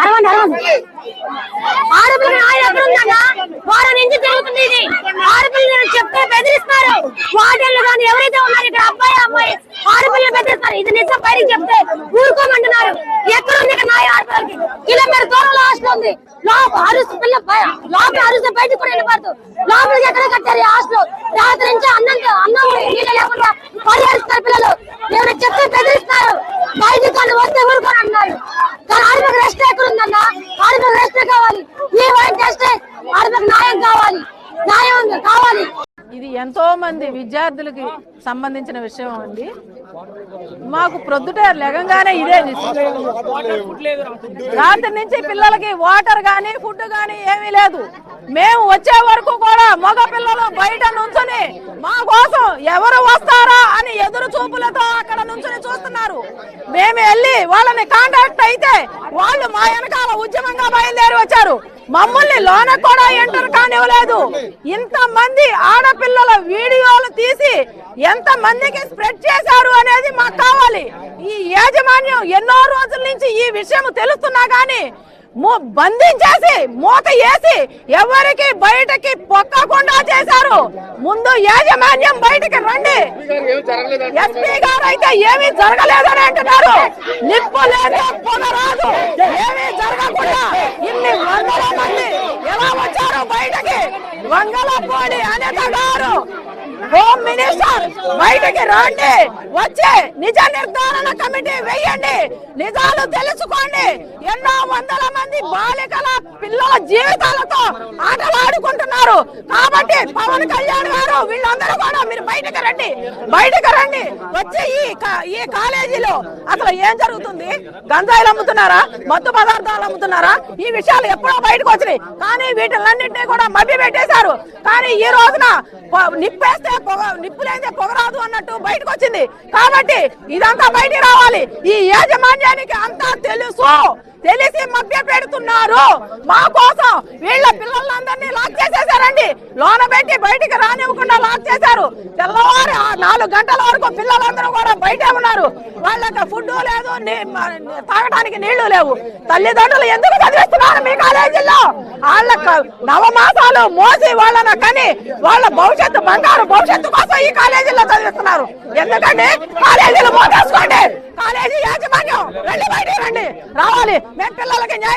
అరవండి అరవండి. ఆడపిల్ల ఆయన ఎక్కడ ఉందా వారం నుంచి జరుగుతుంది ఇది. ఆడపిల్లలు చెప్తే బెదిరిస్తారు. వార్డెన్లు కానీ ఎవరైతే ఉన్నారు ఇక్కడ అబ్బాయి అమ్మాయి ఆడపిల్లలు బెదిరిస్తారు. ఇది నిజం బయటికి చెప్తే ఊరుకోమంటున్నారు. ఎక్కడ ఉంది ఇక్కడ నాయ ఆడపిల్లలకి కిలోమీటర్ దూరంలో హాస్టల్ ఉంది. లోపల అరుసు పిల్ల లోపల అరుసు బయటకు కూడా వెళ్ళిపోతారు లోపలికి ఎక్కడ కట్టారు ఈ హాస్టల్ రాత్రి నుంచి అన్నం అన్నం నీళ్ళు లేకుండా పరిహరిస్తారు పిల్లలు ఎవరు చెప్తే బెదిరిస్తారు కళ్ళు వస్తే ఊరుకొని అన్నారు కానీ రెస్ట్ ఎక్కడ ఉందన్నా? రెస్ట్ కావాలి. ఈ వైట్ రెస్ట్ ఆడపిల్ల న్యాయం కావాలి. న్యాయం కావాలి. ఇది ఎంతో మంది విద్యార్థులకి సంబంధించిన విషయం అండి. మాకు ప్రొద్దుట లెగంగానే ఇదే రాత్రి నుంచి పిల్లలకి వాటర్ గానీ ఫుడ్ గానీ ఏమీ లేదు. మేము వచ్చే వరకు కూడా మగ పిల్లలు బయట నుంచుని మా కోసం ఎవరు వస్తారా అని ఎదురు చూపులతో అక్కడ నుంచుని మేము వెళ్ళి వాళ్ళని కాంటాక్ట్ అయితే వాళ్ళు మా వెనకాల ఉద్యమంగా బయలుదేరి వచ్చారు. మమ్మల్ని లోన కూడా ఎంటర్ కానివ్వలేదు. ఇంత మంది ఆడపిల్లల వీడియోలు తీసి ఎంత మందికి స్ప్రెడ్ చేశారు అనేది మాకు కావాలి. ఈ యాజమాన్యం ఎన్నో రోజుల నుంచి ఈ విషయం తెలుస్తున్నా గానీ బంధించేసి మూత వేసి ఎవరికి బయటకి పొక్కకుండా చేశారు? ముందు యాజమాన్యం బయటకి రండి. ఎస్పీ గారు అయితే ఏమీ జరగలేదని అంటున్నారు. నిప్పు లేదు పొగ ఏమీ జరగకుండా ఇన్ని వందల మంది ఎలా వచ్చారు బయటకి? వంగలపూడి అనిత గారు హోమ్ మినిస్టర్ బయటకి రండి. వచ్చి నిజ నిర్ధారణ కమిటీ వేయండి. నిజాలు తెలుసుకోండి. ఎన్నో వందల మంది బాలికల పిల్లల జీవితాలతో ఆటలాడుకుంటున్నారు. కాబట్టి పవన్ కళ్యాణ్ గారు వీళ్ళందరూ కూడా మీరు బయటకు రండి. బయటకు రండి. వచ్చి ఈ ఈ కాలేజీలో అసలు ఏం జరుగుతుంది? గంజాయిలు అమ్ముతున్నారా? మత్తు పదార్థాలు అమ్ముతున్నారా? ఈ విషయాలు ఎప్పుడో బయటకు వచ్చినాయి. కానీ వీటిలన్నింటినీ కూడా మభ్య పెట్టేశారు కానీ ఈ రోజున నిప్పేస్తే నిప్పేస్తే పొగ నిప్పు లేదే పొగరాదు అన్నట్టు బయటకు వచ్చింది కాబట్టి ఇదంతా బయటికి రావాలి. ఈ యాజమాన్యానికి అంతా తెలుసు. తెలిసి మభ్య పెడుతున్నారు. మా కోసం వీళ్ళ పిల్లలందరినీ లాక్ చేసేసారండి లోన పెట్టి బయటికి రానివ్వకుండా లాక్ చేశారు. తెల్లవారు నాలుగు గంటల వరకు పిల్లలందరూ కూడా బయటే ఉన్నారు. వాళ్ళకి ఫుడ్ లేదు నీ- తాగడానికి నీళ్ళు లేవు. తల్లిదండ్రులు ఎందుకు చదివిస్తున్నారు మీ కాలేజీలో వాళ్ళ నవమాసాలు మోసి వాళ్ళని కని వాళ్ళ భవిష్యత్తు బంగారు భవిష్యత్తు కోసం ఈ కాలేజీలో చదివిస్తున్నారు. ఎందుకంటే కాలేజీలు మోసేసుకోండి. కాలేజీ యాజమాన్యం రండి బయట రండి. రావాలి. మేము పిల్లలకి న్యాయం